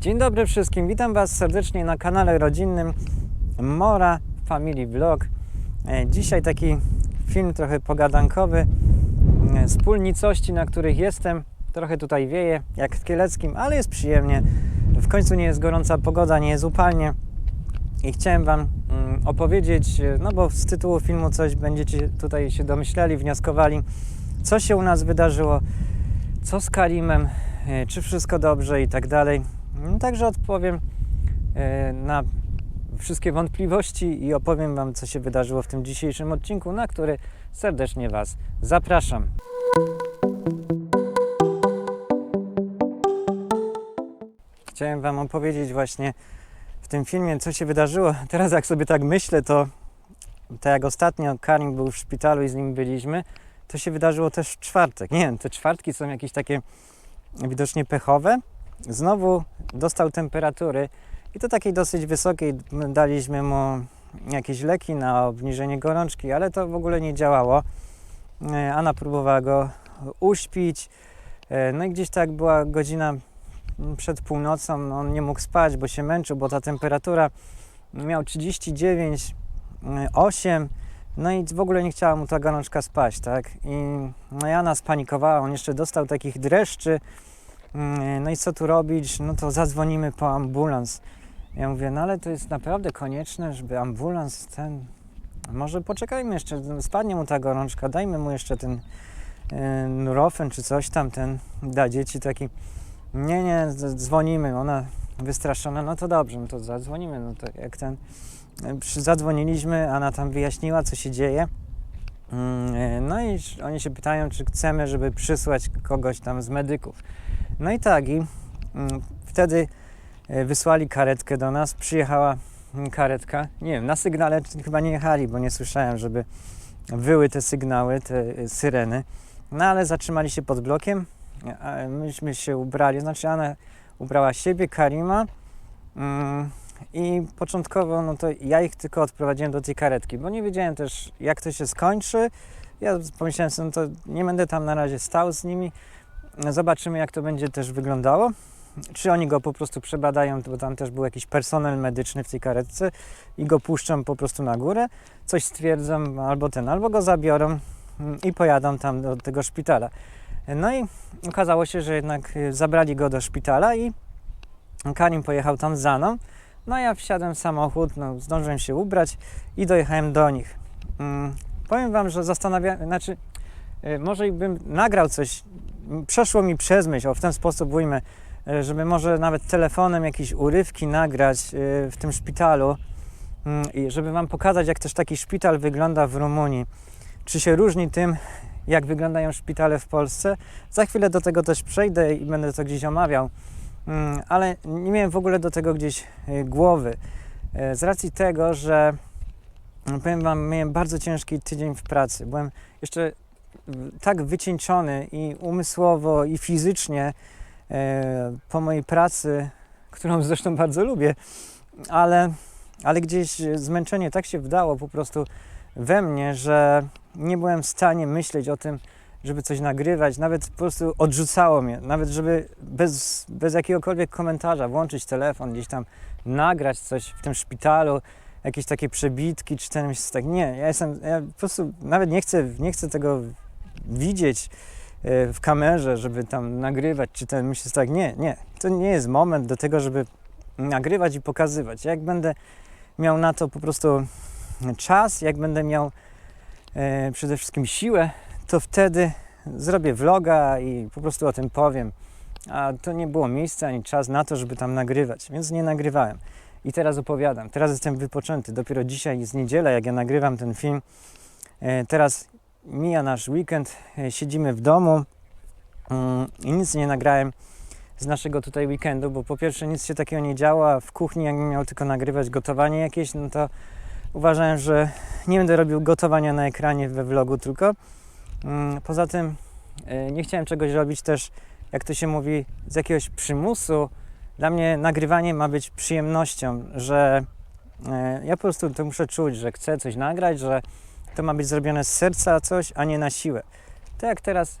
Dzień dobry wszystkim, witam Was serdecznie na kanale rodzinnym Mora Family Vlog. E, Dzisiaj taki film trochę pogadankowy, e, wspólnicości, na których jestem. Trochę tutaj wieje, jak w Kieleckim, ale jest przyjemnie. W końcu nie jest gorąca pogoda, nie jest upalnie. I chciałem Wam mm, opowiedzieć, e, no bo z tytułu filmu coś będziecie tutaj się domyślali, wnioskowali, co się u nas wydarzyło, co z Karimem, e, czy wszystko dobrze i tak dalej. No, Także odpowiem e, na wszystkie wątpliwości i opowiem Wam, co się wydarzyło w tym dzisiejszym odcinku, na który serdecznie Was zapraszam. Chciałem Wam opowiedzieć właśnie w tym filmie, co się wydarzyło. Teraz, jak sobie tak myślę, to tak jak ostatnio Karim był w szpitalu i z nim byliśmy, to się wydarzyło też w czwartek. Nie wiem, te czwartki są jakieś takie widocznie pechowe. Znowu dostał temperatury i to takiej dosyć wysokiej. Daliśmy mu jakieś leki na obniżenie gorączki, ale to w ogóle nie działało. E, Anna próbowała go uśpić. E, No i gdzieś tak była godzina przed północą, no on nie mógł spać, bo się męczył, bo ta temperatura miał 39, 8, no i w ogóle nie chciała mu ta gorączka spać, tak? I no Jana spanikowała, on jeszcze dostał takich dreszczy, no i co tu robić? No to zadzwonimy po ambulans. Ja mówię, no ale to jest naprawdę konieczne, żeby ambulans ten... Może poczekajmy jeszcze, spadnie mu ta gorączka, dajmy mu jeszcze ten e, nurofen czy coś tam, ten dla dzieci taki. Nie, nie, dzwonimy, ona wystraszona, no to dobrze, no to zadzwonimy, no to jak ten... Zadzwoniliśmy, Anna tam wyjaśniła, co się dzieje. Mm, e, No i oni się pytają, czy chcemy, żeby przysłać kogoś tam z medyków. No i tak, i mm, wtedy e, wysłali karetkę do nas, przyjechała mm, karetka. Nie wiem, na sygnale chyba nie jechali, bo nie słyszałem, żeby wyły te sygnały, te e, syreny. No ale zatrzymali się pod blokiem, myśmy się ubrali, znaczy Anna ubrała siebie, Karima mm, i początkowo no to ja ich tylko odprowadziłem do tej karetki, bo nie wiedziałem też jak to się skończy. Ja pomyślałem sobie, no to nie będę tam na razie stał z nimi, Zobaczymy, jak to będzie też wyglądało. Czy oni go po prostu przebadają, bo tam też był jakiś personel medyczny w tej karetce i go puszczą po prostu na górę, coś stwierdzą, albo ten, albo go zabiorą mm, i pojadą tam do tego szpitala. No i okazało się, że jednak y, zabrali go do szpitala i Karim pojechał tam za mną. No ja wsiadłem w samochód, no, zdążyłem się ubrać i dojechałem do nich. Mm, powiem Wam, że zastanawiałem, znaczy y, może bym nagrał coś przeszło mi przez myśl, o w ten sposób ujmę, e, żeby może nawet telefonem jakieś urywki nagrać e, w tym szpitalu mm, i żeby Wam pokazać, jak też taki szpital wygląda w Rumunii. Czy się różni tym, jak wyglądają szpitale w Polsce. Za chwilę do tego też przejdę i będę to gdzieś omawiał, Mm, ale nie miałem w ogóle do tego gdzieś e, głowy. Z racji tego, że mm, powiem Wam, miałem bardzo ciężki tydzień w pracy. Byłem jeszcze tak wycieńczony i umysłowo, i fizycznie e, po mojej pracy, którą zresztą bardzo lubię, ale, ale gdzieś zmęczenie tak się wdało po prostu we mnie, że nie byłem w stanie myśleć o tym, żeby coś nagrywać, nawet po prostu odrzucało mnie, nawet żeby bez, bez jakiegokolwiek komentarza włączyć telefon, gdzieś tam nagrać coś w tym szpitalu, jakieś takie przebitki, czy jest tak, nie, ja jestem, ja po prostu nawet nie chcę, nie chcę tego widzieć e, w kamerze, żeby tam nagrywać, czy ten, myślę tak, nie, nie, to nie jest moment do tego, żeby nagrywać i pokazywać. Jak będę miał na to po prostu czas, jak będę miał e, przede wszystkim siłę, to wtedy zrobię vloga i po prostu o tym powiem. A to nie było miejsca ani czas na to, żeby tam nagrywać, więc nie nagrywałem. I teraz opowiadam. Teraz jestem wypoczęty. Dopiero dzisiaj jest niedziela, jak ja nagrywam ten film. E, teraz mija nasz weekend, e, siedzimy w domu mm, i nic nie nagrałem z naszego tutaj weekendu, bo po pierwsze nic się takiego nie działo, w kuchni jakbym miał tylko nagrywać gotowanie jakieś, no to uważałem, że nie będę robił gotowania na ekranie we vlogu tylko. Mm, Poza tym e, nie chciałem czegoś robić też, jak to się mówi, z jakiegoś przymusu. Dla mnie nagrywanie ma być przyjemnością, że e, ja po prostu to muszę czuć, że chcę coś nagrać, że to ma być zrobione z serca coś, a nie na siłę. Tak jak teraz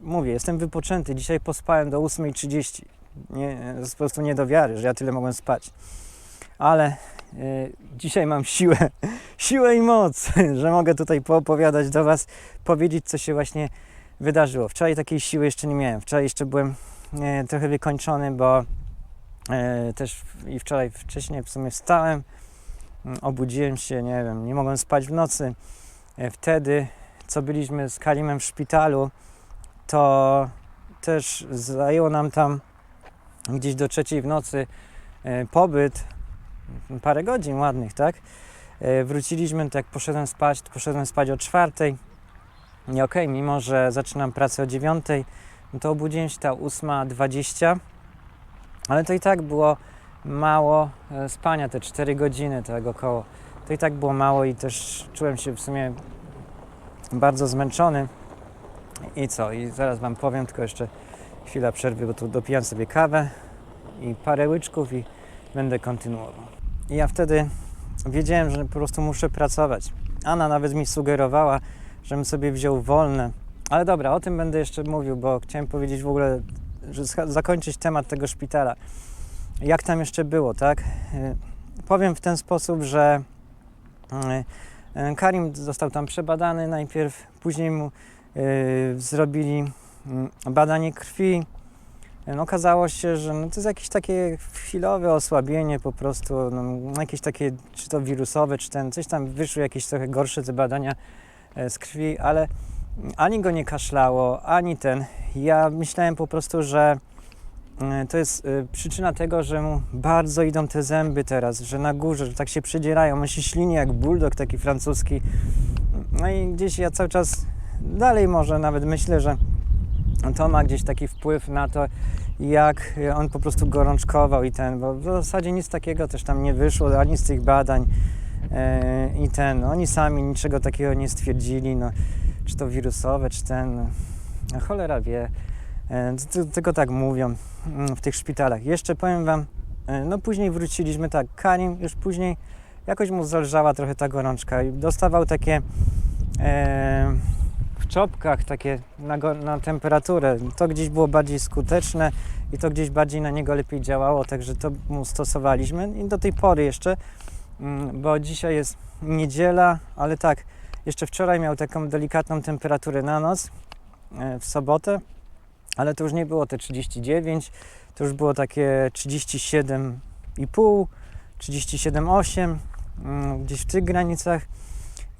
mówię, jestem wypoczęty. Dzisiaj pospałem do 8.30. nie, po prostu nie do wiary, że ja tyle mogłem spać. Ale y, dzisiaj mam siłę, siłę i moc, że mogę tutaj poopowiadać do Was, powiedzieć, co się właśnie wydarzyło. Wczoraj takiej siły jeszcze nie miałem. Wczoraj jeszcze byłem e, trochę wykończony, bo e, też i wczoraj wcześniej w sumie wstałem, mm, obudziłem się, nie wiem, nie mogłem spać w nocy. E, wtedy, co byliśmy z Kalimem w szpitalu, to też zajęło nam tam gdzieś do trzeciej w nocy e, pobyt, parę godzin ładnych, tak? E, Wróciliśmy, to jak poszedłem spać, to poszedłem spać o czwartej. Nie okej, mimo że zaczynam pracę o dziewiątej, no to obudziłem się ta 8.20, ale to i tak było mało e, spania, te 4 godziny tego około. To i tak było mało i też czułem się w sumie bardzo zmęczony. I co? I zaraz Wam powiem, tylko jeszcze chwila przerwy, bo tu dopijam sobie kawę i parę łyczków i będę kontynuował. I ja wtedy wiedziałem, że po prostu muszę pracować. Anna nawet mi sugerowała, żebym sobie wziął wolne. Ale dobra, o tym będę jeszcze mówił, bo chciałem powiedzieć w ogóle, zakończyć temat tego szpitala. Jak tam jeszcze było, tak? Y, Powiem w ten sposób, że y, y, Karim został tam przebadany najpierw, później mu zrobili y, badanie krwi. No, okazało się, że no, to jest jakieś takie chwilowe osłabienie po prostu, no, jakieś takie, czy to wirusowe, czy ten, coś tam wyszły jakieś trochę gorsze te badania z krwi, ale ani go nie kaszlało, ani ten. Ja myślałem po prostu, że e, to jest e, przyczyna tego, że mu bardzo idą te zęby teraz, że na górze, że tak się przedzierają. On się ślini jak bulldog taki francuski. No i gdzieś ja cały czas dalej może nawet myślę, że to ma gdzieś taki wpływ na to, jak on po prostu gorączkował i ten, bo w zasadzie nic takiego też tam nie wyszło, ani z tych badań e, i ten, oni sami niczego takiego nie stwierdzili, no, czy to wirusowe, czy ten, no, cholera wie, e, tylko tak mówią mm, w tych szpitalach. Jeszcze powiem Wam, e, no później wróciliśmy, tak, Karim już później jakoś mu zależała trochę ta gorączka i dostawał takie e, w czopkach takie na, na temperaturę. To gdzieś było bardziej skuteczne i to gdzieś bardziej na niego lepiej działało, także to mu stosowaliśmy i do tej pory jeszcze, mm, bo dzisiaj jest niedziela, ale tak, jeszcze wczoraj miał taką delikatną temperaturę na noc e, w sobotę, ale to już nie było te 39, to już było takie 37,5, 37,8, mm, gdzieś w tych granicach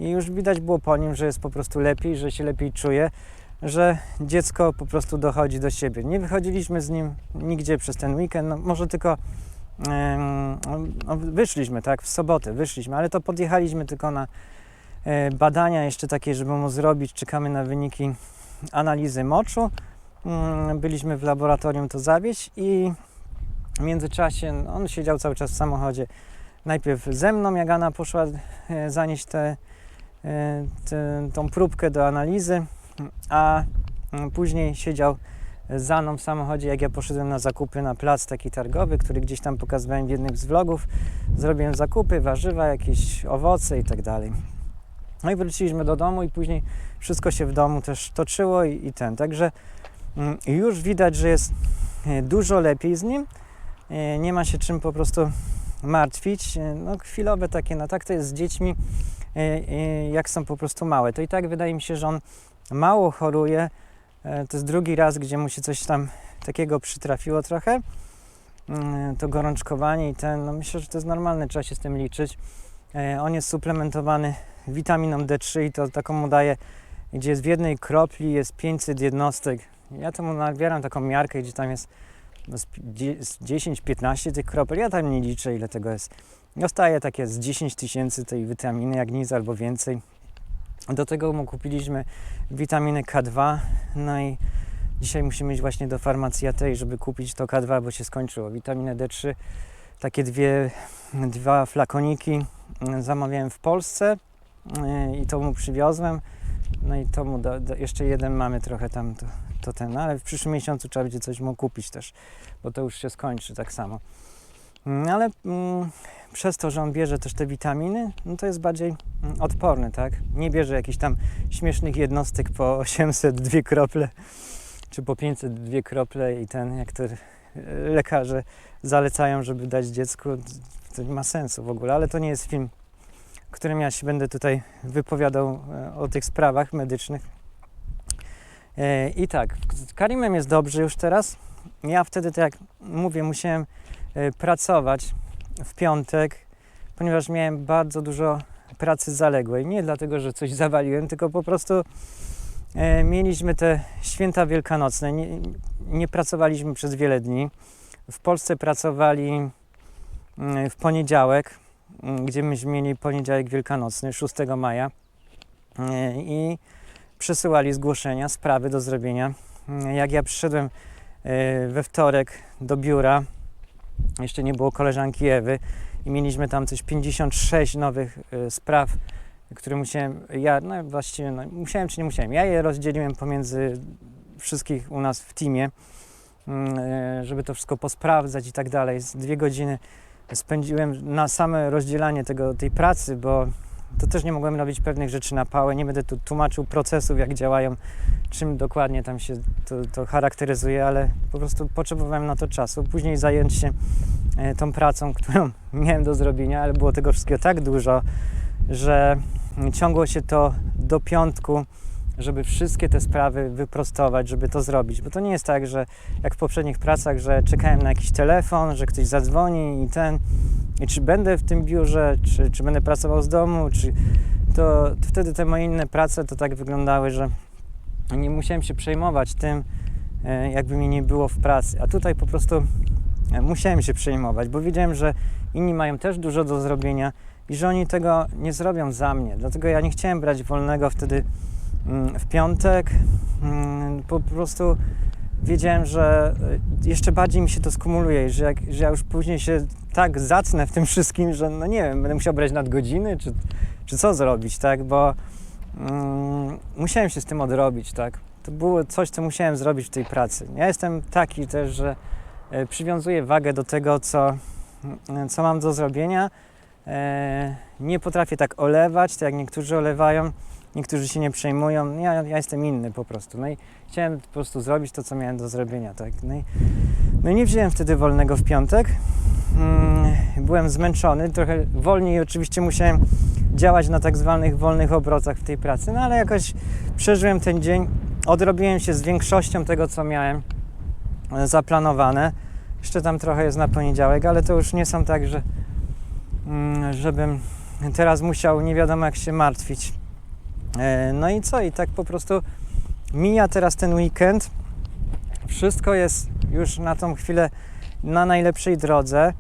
i już widać było po nim, że jest po prostu lepiej, że się lepiej czuje, że dziecko po prostu dochodzi do siebie. Nie wychodziliśmy z nim nigdzie przez ten weekend, no może tylko no, wyszliśmy, tak, w sobotę wyszliśmy, ale to podjechaliśmy tylko na badania jeszcze takie, żeby mu zrobić. Czekamy na wyniki analizy moczu. Mm, Byliśmy w laboratorium to zawieźć i w międzyczasie no, on siedział cały czas w samochodzie. Najpierw ze mną, jak Anna poszła e, zanieść te, e, tą próbkę do analizy, a mm, później siedział za mną w samochodzie, jak ja poszedłem na zakupy na plac taki targowy, który gdzieś tam pokazywałem w jednym z vlogów. Zrobiłem zakupy, warzywa, jakieś owoce i tak dalej. No i wróciliśmy do domu i później wszystko się w domu też toczyło i, i ten. Także mm, już widać, że jest e, dużo lepiej z nim. E, Nie ma się czym po prostu martwić. E, No chwilowe takie, no tak to jest z dziećmi, jak są po prostu małe. To i tak wydaje mi się, że on mało choruje. To jest drugi raz, gdzie mu się coś tam takiego przytrafiło trochę. Mm, To gorączkowanie i ten, no myślę, że to jest normalne, trzeba się z tym liczyć. E, On jest suplementowany witaminą D3 i to taką mu daje, gdzie jest w jednej kropli jest 500 jednostek. Ja to mu nabieram taką miarkę, gdzie tam jest no z pi- dzie- z 10-15 tych kropel. Ja tam nie liczę, ile tego jest. Dostaję takie z 10 tysięcy tej witaminy, jak nic albo więcej. Do tego mu kupiliśmy witaminę K2. No i dzisiaj musimy iść właśnie do farmacji ATEI, żeby kupić to K2, bo się skończyło. Witaminę D3, takie dwie, dwa flakoniki zamawiałem w Polsce yy, i to mu przywiozłem. No i to mu do, do, jeszcze jeden mamy trochę tam, to, to ten, ale w przyszłym miesiącu trzeba będzie coś mu kupić też, bo to już się skończy tak samo. Mm, Ale mm, przez to, że on bierze też te witaminy, no to jest bardziej mm, odporny, tak? Nie bierze jakichś tam śmiesznych jednostek po 800 dwie krople, czy po 500 dwie krople i ten, jak to e, lekarze zalecają, żeby dać dziecku, to nie ma sensu w ogóle, ale to nie jest film, którym ja się będę tutaj wypowiadał e, o tych sprawach medycznych. E, I tak, Karimem jest dobrze już teraz. Ja wtedy, tak jak mówię, musiałem e, pracować w piątek, ponieważ miałem bardzo dużo pracy zaległej. Nie dlatego, że coś zawaliłem, tylko po prostu mieliśmy te święta wielkanocne. Nie, pracowaliśmy przez wiele dni. W Polsce pracowali mm, w poniedziałek, mm, gdzie myśmy mieli poniedziałek wielkanocny, 6 maja. E, I przesyłali zgłoszenia, sprawy do zrobienia. Mm, Jak ja przyszedłem e, we wtorek do biura, jeszcze nie było koleżanki Ewy i mieliśmy tam coś 56 nowych e, spraw, które musiałem, ja no właściwie no, musiałem czy nie musiałem, ja je rozdzieliłem pomiędzy wszystkich u nas w teamie, mm, e, żeby to wszystko posprawdzać i tak dalej. Dwie godziny spędziłem na same rozdzielanie tego, tej pracy, bo to też nie mogłem robić pewnych rzeczy na pałę. Nie będę tu tłumaczył procesów, jak działają, czym dokładnie tam się to, to charakteryzuje, ale po prostu potrzebowałem na to czasu. Później zająć się e, tą pracą, którą miałem do zrobienia, ale było tego wszystkiego tak dużo, że ciągło się to do piątku, żeby wszystkie te sprawy wyprostować, żeby to zrobić. Bo to nie jest tak, że jak w poprzednich pracach, że czekałem na jakiś telefon, że ktoś zadzwoni i ten, i czy będę w tym biurze, czy, czy będę pracował z domu, czy to, to wtedy te moje inne prace to tak wyglądały, że nie musiałem się przejmować tym, e, jakby mnie nie było w pracy. A tutaj po prostu e, musiałem się przejmować, bo wiedziałem, że inni mają też dużo do zrobienia i że oni tego nie zrobią za mnie. Dlatego ja nie chciałem brać wolnego wtedy w piątek. Mm, Po prostu wiedziałem, że e, jeszcze bardziej mi się to skumuluje, że, jak, że ja już później się tak zacnę w tym wszystkim, że no nie wiem, będę musiał brać nadgodziny, czy, czy co zrobić, tak, bo mm, musiałem się z tym odrobić, tak. To było coś, co musiałem zrobić w tej pracy. Ja jestem taki też, że e, przywiązuję wagę do tego, co, mm, co mam do zrobienia. E, nie potrafię tak olewać, tak jak niektórzy olewają, niektórzy się nie przejmują. Ja, ja jestem inny po prostu. No i chciałem po prostu zrobić to, co miałem do zrobienia, tak. No i, no i nie wziąłem wtedy wolnego w piątek. Mm, byłem zmęczony, trochę wolniej oczywiście musiałem działać na tak zwanych wolnych obrotach w tej pracy, no ale jakoś przeżyłem ten dzień, odrobiłem się z większością tego, co miałem e, zaplanowane. Jeszcze tam trochę jest na poniedziałek, ale to już nie są tak, że mm, żebym teraz musiał nie wiadomo jak się martwić. E, No i co? I tak po prostu mija teraz ten weekend. Wszystko jest już na tą chwilę na najlepszej drodze.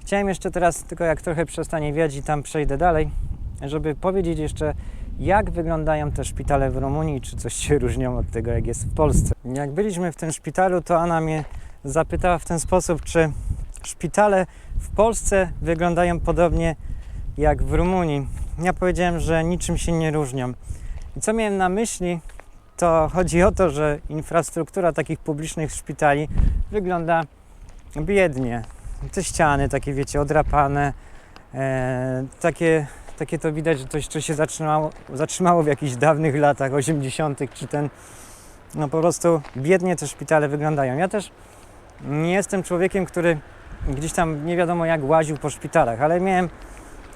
Chciałem jeszcze teraz, tylko jak trochę przestanie wiać i tam przejdę dalej, żeby powiedzieć jeszcze, jak wyglądają te szpitale w Rumunii, czy coś się różnią od tego, jak jest w Polsce. Jak byliśmy w tym szpitalu, to Anna mnie zapytała w ten sposób, czy szpitale w Polsce wyglądają podobnie jak w Rumunii. Ja powiedziałem, że niczym się nie różnią. I co miałem na myśli, to chodzi o to, że infrastruktura takich publicznych szpitali wygląda biednie. Te ściany takie, wiecie, odrapane, e, takie, takie to widać, że to jeszcze się zatrzymało, zatrzymało w jakichś dawnych latach 80., czy ten, no po prostu biednie te szpitale wyglądają. Ja też nie jestem człowiekiem, który gdzieś tam nie wiadomo jak łaził po szpitalach, ale miałem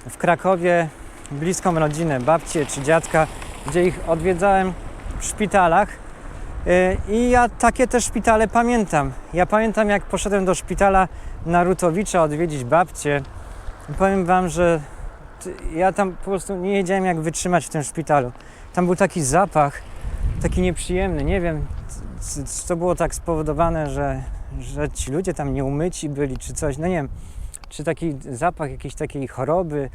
w Krakowie bliską rodzinę, babcię czy dziadka, gdzie ich odwiedzałem w szpitalach. Yy, I ja takie też szpitale pamiętam. Ja pamiętam, jak poszedłem do szpitala Narutowicza odwiedzić babcię. Powiem Wam, że ja tam po prostu nie wiedziałem, jak wytrzymać w tym szpitalu. Tam był taki zapach, taki nieprzyjemny. Nie wiem, c- c- co było tak spowodowane, że, że ci ludzie tam nieumyci byli, czy coś. No nie wiem, czy taki zapach jakiejś takiej choroby.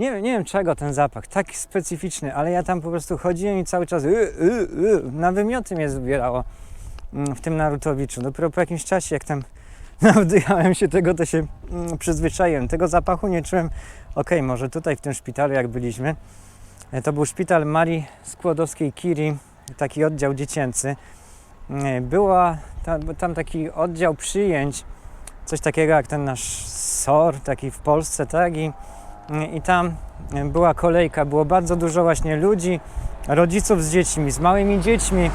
Nie, nie wiem czego ten zapach, tak specyficzny, ale ja tam po prostu chodziłem i cały czas y, y, y, na wymioty mnie zbierało mm, w tym Narutowiczu. Dopiero po jakimś czasie, jak tam nawdychałem się tego, to się mm, przyzwyczaiłem. Tego zapachu nie czułem. Okej, może tutaj w tym szpitalu, jak byliśmy, e, to był szpital Marii Skłodowskiej-Curie, taki oddział dziecięcy. E, Była tam, tam taki oddział przyjęć, coś takiego jak ten nasz SOR, taki w Polsce, tak? I, i tam była kolejka, było bardzo dużo właśnie ludzi, rodziców z dziećmi, z małymi dziećmi.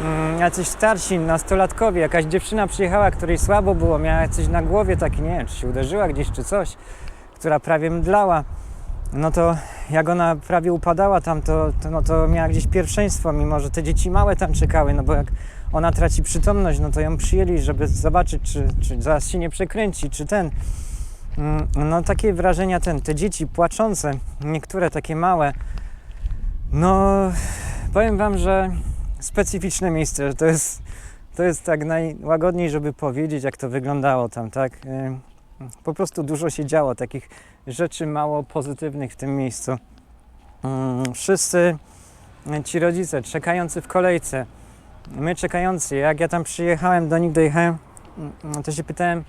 mm, jacyś starsi, nastolatkowie, jakaś dziewczyna przyjechała, której słabo było, miała coś na głowie, taki nie wiem, czy się uderzyła gdzieś, czy coś, która prawie mdlała, no to jak ona prawie upadała tam, to, to, no to miała gdzieś pierwszeństwo, mimo że te dzieci małe tam czekały, no bo jak ona traci przytomność, no to ją przyjęli, żeby zobaczyć, czy, czy zaraz się nie przekręci, czy ten. Mm, No takie wrażenia ten, te dzieci płaczące, niektóre takie małe, no powiem wam, że specyficzne miejsce, że to jest, to jest tak najłagodniej, żeby powiedzieć, jak to wyglądało tam, tak? Ym, Po prostu dużo się działo, takich rzeczy mało pozytywnych w tym miejscu. Ym, Wszyscy ci rodzice czekający w kolejce, my czekający, jak ja tam przyjechałem, do nich dojechałem, ym, to się pytałem,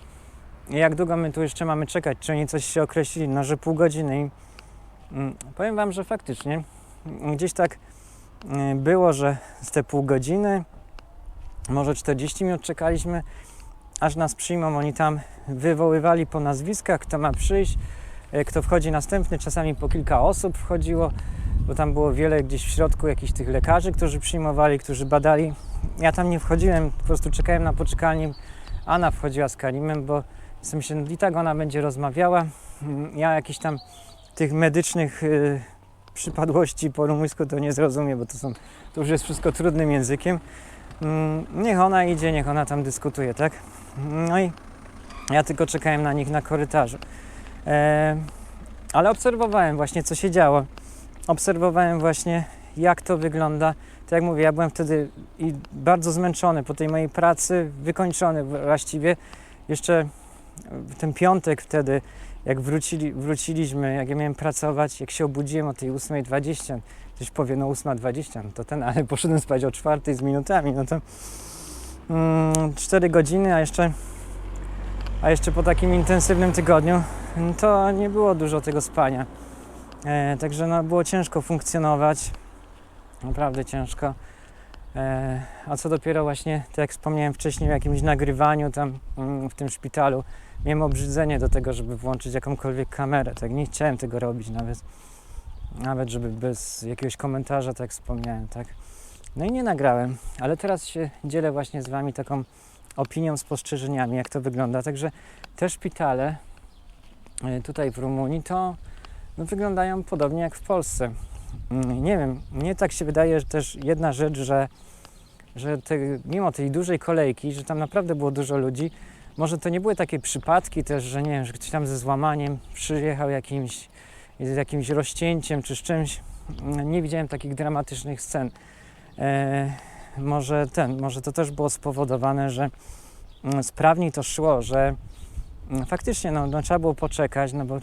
jak długo my tu jeszcze mamy czekać, czy oni coś się określili, no że pół godziny ym, powiem wam, że faktycznie gdzieś tak y, było, że z te pół godziny, może 40 minut czekaliśmy, aż nas przyjmą. Oni tam wywoływali po nazwiskach, kto ma przyjść, y, kto wchodzi następny. Czasami po kilka osób wchodziło, bo tam było wiele gdzieś w środku jakichś tych lekarzy, którzy przyjmowali, którzy badali. Ja tam nie wchodziłem, po prostu czekałem na poczekalni. Anna wchodziła z Karimem, bo myślę, no i tak ona będzie rozmawiała. Mm, Ja jakichś tam tych medycznych y, przypadłości po rumuńsku to nie zrozumiem, bo to, są, to już jest wszystko trudnym językiem. Mm, Niech ona idzie, niech ona tam dyskutuje, tak? No i ja tylko czekałem na nich na korytarzu. E, ale obserwowałem właśnie, co się działo. Obserwowałem właśnie, jak to wygląda. Tak jak mówię, ja byłem wtedy i bardzo zmęczony po tej mojej pracy, wykończony właściwie. Jeszcze w ten piątek wtedy, jak wrócili, wróciliśmy, jak ja miałem pracować, jak się obudziłem o tej 8.20, ktoś powie, no 8.20, no to ten, ale poszedłem spać o 4 z minutami, no to mm, 4 godziny, a jeszcze, a jeszcze po takim intensywnym tygodniu, no to nie było dużo tego spania. E, także no, było ciężko funkcjonować, naprawdę ciężko. E, a co dopiero właśnie, tak jak wspomniałem wcześniej, w jakimś nagrywaniu tam mm, w tym szpitalu, miałem obrzydzenie do tego, żeby włączyć jakąkolwiek kamerę. Tak nie chciałem tego robić nawet. Nawet żeby bez jakiegoś komentarza, tak wspomniałem, tak. No i nie nagrałem, ale teraz się dzielę właśnie z Wami taką opinią, spostrzeżeniami, jak to wygląda. Także te szpitale e, tutaj w Rumunii to no, wyglądają podobnie jak w Polsce. Mm, Nie wiem, mnie tak się wydaje, że też jedna rzecz, że, że te, mimo tej dużej kolejki, że tam naprawdę było dużo ludzi, może to nie były takie przypadki też, że nie wiem, że ktoś tam ze złamaniem przyjechał jakimś, z jakimś rozcięciem czy z czymś. Nie widziałem takich dramatycznych scen. E, może ten, może to też było spowodowane, że mm, sprawniej to szło, że mm, faktycznie no, no, trzeba było poczekać, no bo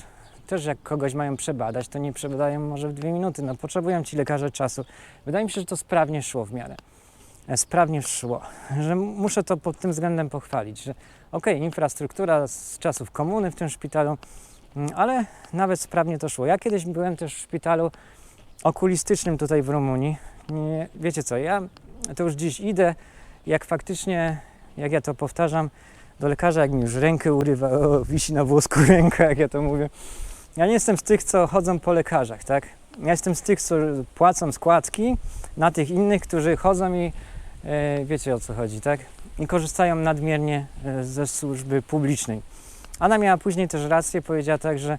też jak kogoś mają przebadać, to nie przebadają może w dwie minuty, no potrzebują ci lekarze czasu. Wydaje mi się, że to sprawnie szło w miarę. E, Sprawnie szło, że muszę to pod tym względem pochwalić, że okej, infrastruktura z czasów komuny w tym szpitalu, mm, ale nawet sprawnie to szło. Ja kiedyś byłem też w szpitalu okulistycznym tutaj w Rumunii. Nie, wiecie co, ja to już dziś idę, jak faktycznie, jak ja to powtarzam, do lekarza, jak mi już rękę urywa, o, wisi na włosku ręka, jak ja to mówię. Ja nie jestem z tych, co chodzą po lekarzach, tak? Ja jestem z tych, co płacą składki na tych innych, którzy chodzą i wiecie o co chodzi, tak? I korzystają nadmiernie e, ze służby publicznej. Ona miała później też rację, powiedziała tak, że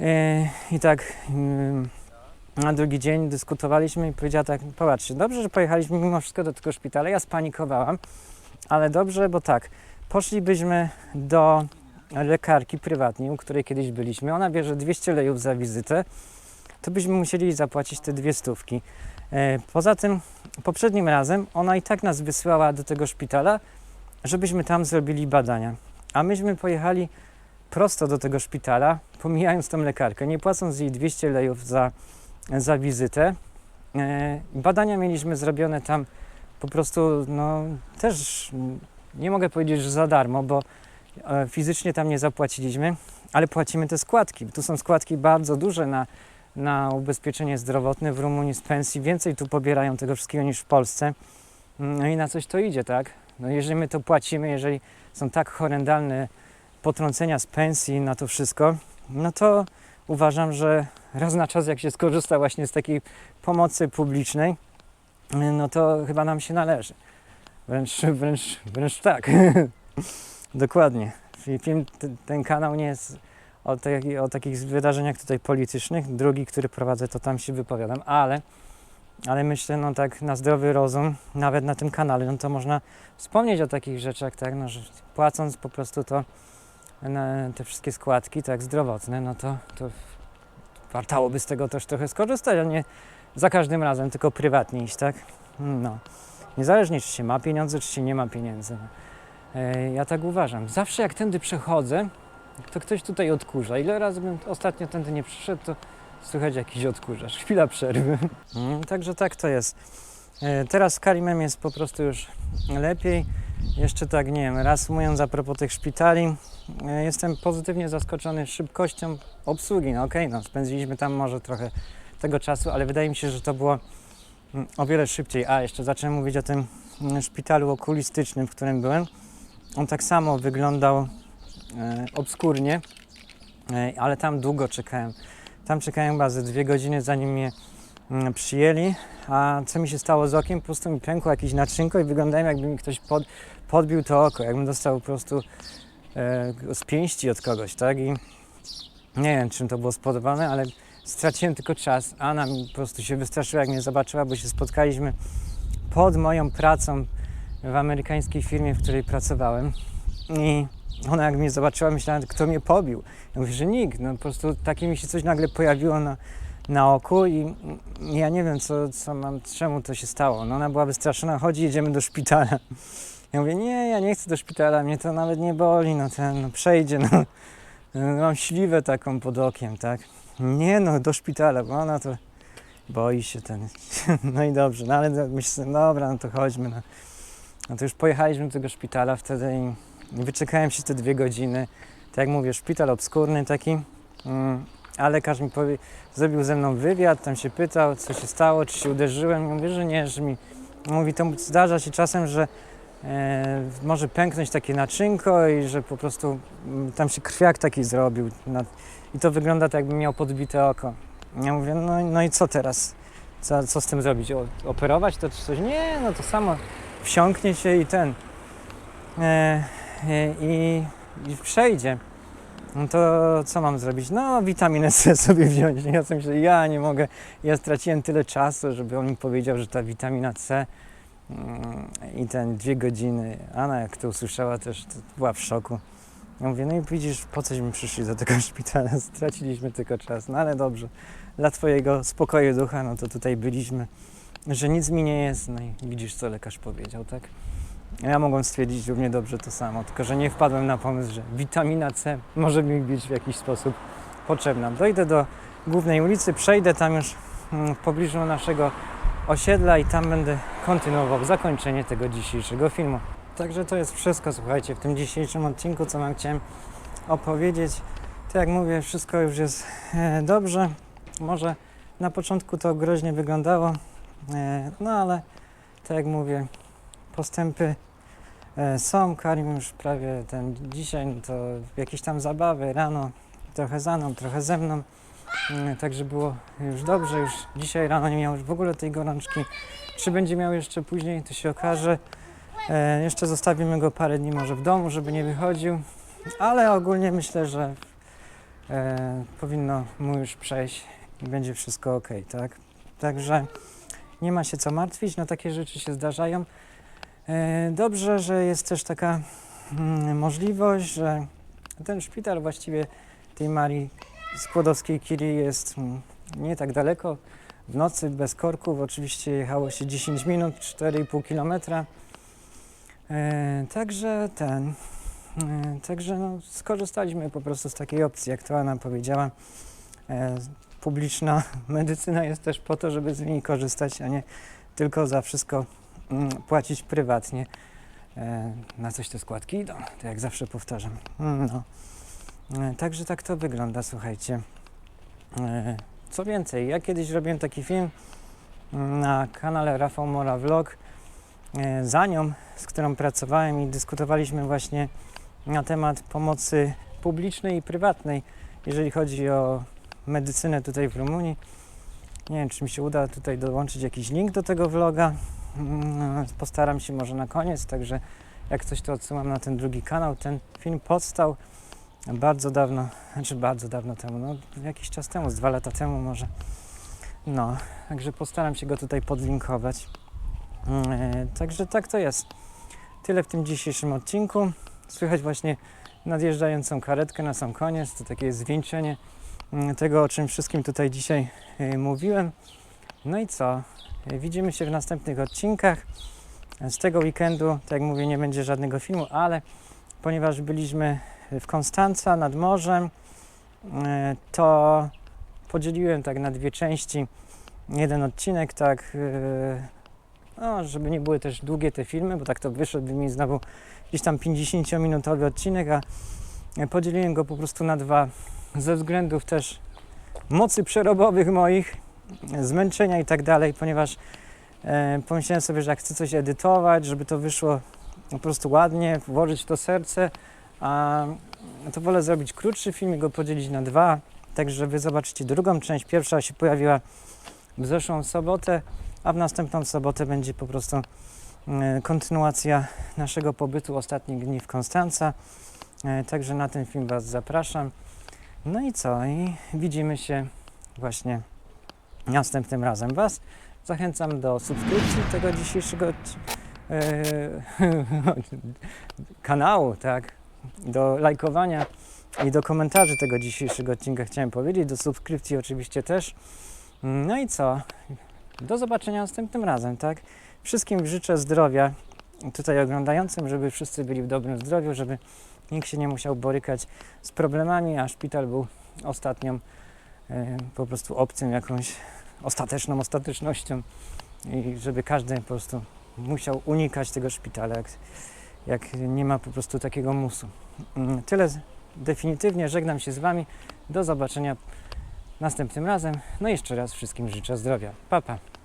e, i tak mm, na drugi dzień dyskutowaliśmy i powiedziała tak, popatrzcie, dobrze, że pojechaliśmy mimo wszystko do tego szpitala, ja spanikowałam, ale dobrze, bo tak, poszlibyśmy do lekarki prywatnej, u której kiedyś byliśmy, ona bierze 200 lejów za wizytę, to byśmy musieli zapłacić te dwie stówki. E, Poza tym, poprzednim razem ona i tak nas wysyłała do tego szpitala, żebyśmy tam zrobili badania. A myśmy pojechali prosto do tego szpitala, pomijając tą lekarkę, nie płacąc jej 200 lejów za, za wizytę. E, Badania mieliśmy zrobione tam po prostu, no też nie mogę powiedzieć, że za darmo, bo e, fizycznie tam nie zapłaciliśmy, ale płacimy te składki. Tu są składki bardzo duże na, na ubezpieczenie zdrowotne w Rumunii z pensji. Więcej tu pobierają tego wszystkiego niż w Polsce. No i na coś to idzie, tak? No jeżeli my to płacimy, jeżeli są tak horrendalne potrącenia z pensji na to wszystko, no to uważam, że raz na czas jak się skorzysta właśnie z takiej pomocy publicznej, no to chyba nam się należy. Wręcz, wręcz, wręcz tak. Dokładnie. Fi- Film, ten kanał nie jest o, o takich wydarzeniach tutaj politycznych. Drugi, który prowadzę, to tam się wypowiadam, ale, ale myślę, no tak na zdrowy rozum, nawet na tym kanale, no to można wspomnieć o takich rzeczach, tak, no, że płacąc po prostu to te wszystkie składki, tak, zdrowotne, no to, to wartałoby z tego też trochę skorzystać, a nie za każdym razem tylko prywatnie iść, tak? No. Niezależnie, czy się ma pieniądze, czy się nie ma pieniędzy. No. E, Ja tak uważam. Zawsze jak tędy przechodzę, to ktoś tutaj odkurza. Ile razy bym ostatnio tędy nie przyszedł, to słychać jakiś odkurzacz. Chwila przerwy. Mm, Także tak to jest. E, Teraz z Karimem jest po prostu już lepiej. Jeszcze tak, nie wiem, reasumując a propos tych szpitali, e, jestem pozytywnie zaskoczony szybkością obsługi. No okej, no spędziliśmy tam może trochę tego czasu, ale wydaje mi się, że to było mm, o wiele szybciej. A, jeszcze zacząłem mówić o tym mm, szpitalu okulistycznym, w którym byłem. On tak samo wyglądał obskurnie, e, ale tam długo czekałem. Tam czekałem chyba ze dwie godziny, zanim mnie mm, przyjęli. A co mi się stało z okiem? Po prostu mi pękło jakieś naczynko i wyglądałem jakby mi ktoś pod, podbił to oko, jakbym dostał po prostu e, z pięści od kogoś, tak? I nie wiem, czym to było spowodowane, ale straciłem tylko czas. Anna mi po prostu się wystraszyła, jak mnie zobaczyła, bo się spotkaliśmy pod moją pracą w amerykańskiej firmie, w której pracowałem. I ona jak mnie zobaczyła, myślała, kto mnie pobił. Ja mówię, że nikt. No po prostu takie mi się coś nagle pojawiło na, na oku i ja nie wiem, co, co mam, czemu to się stało. No ona była wystraszona, chodzi, jedziemy do szpitala. Ja mówię, nie, ja nie chcę do szpitala, mnie to nawet nie boli, no ten, no przejdzie, no. Mam śliwę taką pod okiem, tak? Nie no, do szpitala, bo ona to boi się ten. No i dobrze, no ale myślę, dobra, no to chodźmy. No, no to już pojechaliśmy do tego szpitala wtedy i wyczekałem się te dwie godziny. Tak jak mówię, szpital obskurny taki, mm, a lekarz mi powie, zrobił ze mną wywiad, tam się pytał, co się stało, czy się uderzyłem. Mówię, że nie, że mi... Mówi, to zdarza się czasem, że e, może pęknąć takie naczynko i że po prostu mm, tam się krwiak taki zrobił. Na, I to wygląda tak, jakby miał podbite oko. Ja mówię, no, no i co teraz? Co, co z tym zrobić? O, operować to czy coś? Nie, no to samo wsiąknie się i ten. E, i, I przejdzie. No to co mam zrobić? No, witaminę C sobie wziąć. Ja sobie myślę, ja nie mogę. Ja straciłem tyle czasu, żeby on mi powiedział, że ta witamina C mm, i ten dwie godziny. Anna, jak to usłyszała, też to była w szoku. Ja mówię, no i widzisz, po cośmy przyszli do tego szpitala, straciliśmy tylko czas. No ale dobrze, dla Twojego spokoju ducha, no to tutaj byliśmy, że nic mi nie jest. No i widzisz, co lekarz powiedział, tak? Ja mogłem stwierdzić równie dobrze to samo, tylko że nie wpadłem na pomysł, że witamina C może mi być w jakiś sposób potrzebna. Dojdę do głównej ulicy, przejdę tam już mm, w pobliżu naszego osiedla i tam będę kontynuował zakończenie tego dzisiejszego filmu. Także to jest wszystko, słuchajcie, w tym dzisiejszym odcinku, co Wam chciałem opowiedzieć. Tak jak mówię, wszystko już jest e, dobrze. Może na początku to groźnie wyglądało, e, no ale tak jak mówię, postępy e, są. Karim już prawie ten dzisiaj, to jakieś tam zabawy rano, trochę za mną, trochę ze mną. Mm, Także było już dobrze, już dzisiaj rano nie miał już w ogóle tej gorączki. Czy będzie miał jeszcze później, to się okaże. E, jeszcze zostawimy go parę dni może w domu, żeby nie wychodził, ale ogólnie myślę, że e, powinno mu już przejść i będzie wszystko ok, tak? Także nie ma się co martwić, no takie rzeczy się zdarzają. E, dobrze, że jest też taka mm, możliwość, że ten szpital właściwie tej Marii Skłodowskiej Kiri jest mm, nie tak daleko. W nocy bez korków oczywiście jechało się 10 minut, 4,5 kilometra. E, także ten, e, także no, skorzystaliśmy po prostu z takiej opcji, jak to Anna powiedziała. Publiczna medycyna jest też po to, żeby z niej korzystać, a nie tylko za wszystko płacić prywatnie. E, na coś te składki idą, to jak zawsze powtarzam. Mm, No. E, także tak to wygląda, słuchajcie. E, co więcej, ja kiedyś robiłem taki film mm, na kanale Rafał Mora Vlog za nią, z którą pracowałem i dyskutowaliśmy właśnie na temat pomocy publicznej i prywatnej, jeżeli chodzi o medycynę tutaj w Rumunii. Nie wiem, czy mi się uda tutaj dołączyć jakiś link do tego vloga. Mm, Postaram się może na koniec, także jak coś to odsyłam na ten drugi kanał. Ten film powstał bardzo dawno, znaczy bardzo dawno temu, no jakiś czas temu, z dwa lata temu może. No, także postaram się go tutaj podlinkować. Mm, Także tak to jest. Tyle w tym dzisiejszym odcinku. Słychać właśnie nadjeżdżającą karetkę na sam koniec. To takie zwieńczenie mm, tego, o czym wszystkim tutaj dzisiaj y, mówiłem. No i co? Widzimy się w następnych odcinkach. Z tego weekendu, tak jak mówię, nie będzie żadnego filmu, ale ponieważ byliśmy w Konstanca nad morzem, y, to podzieliłem tak na dwie części jeden odcinek, tak, y, no, żeby nie były też długie te filmy, bo tak to wyszedłby mi znowu gdzieś tam 50-minutowy odcinek, a podzieliłem go po prostu na dwa ze względów też mocy przerobowych moich, zmęczenia i tak dalej, ponieważ e, pomyślałem sobie, że jak chcę coś edytować, żeby to wyszło po prostu ładnie, włożyć to serce, a to wolę zrobić krótszy film i go podzielić na dwa, tak że wy zobaczycie drugą część. Pierwsza się pojawiła w zeszłą sobotę, a w następną sobotę będzie po prostu e, kontynuacja naszego pobytu ostatnich dni w Konstanca. E, Także na ten film Was zapraszam. No i co? I widzimy się właśnie następnym razem. Was zachęcam do subskrypcji tego dzisiejszego kanału, tak? Do lajkowania i do komentarzy tego dzisiejszego odcinka chciałem powiedzieć. Do subskrypcji oczywiście też. No i co? Do zobaczenia następnym razem, tak? Wszystkim życzę zdrowia tutaj oglądającym, żeby wszyscy byli w dobrym zdrowiu, żeby nikt się nie musiał borykać z problemami, a szpital był ostatnią po prostu opcją, jakąś ostateczną ostatecznością i żeby każdy po prostu musiał unikać tego szpitala, jak, jak nie ma po prostu takiego musu. Mm, Tyle definitywnie, żegnam się z Wami, do zobaczenia następnym razem. No i jeszcze raz wszystkim życzę zdrowia. Pa, pa.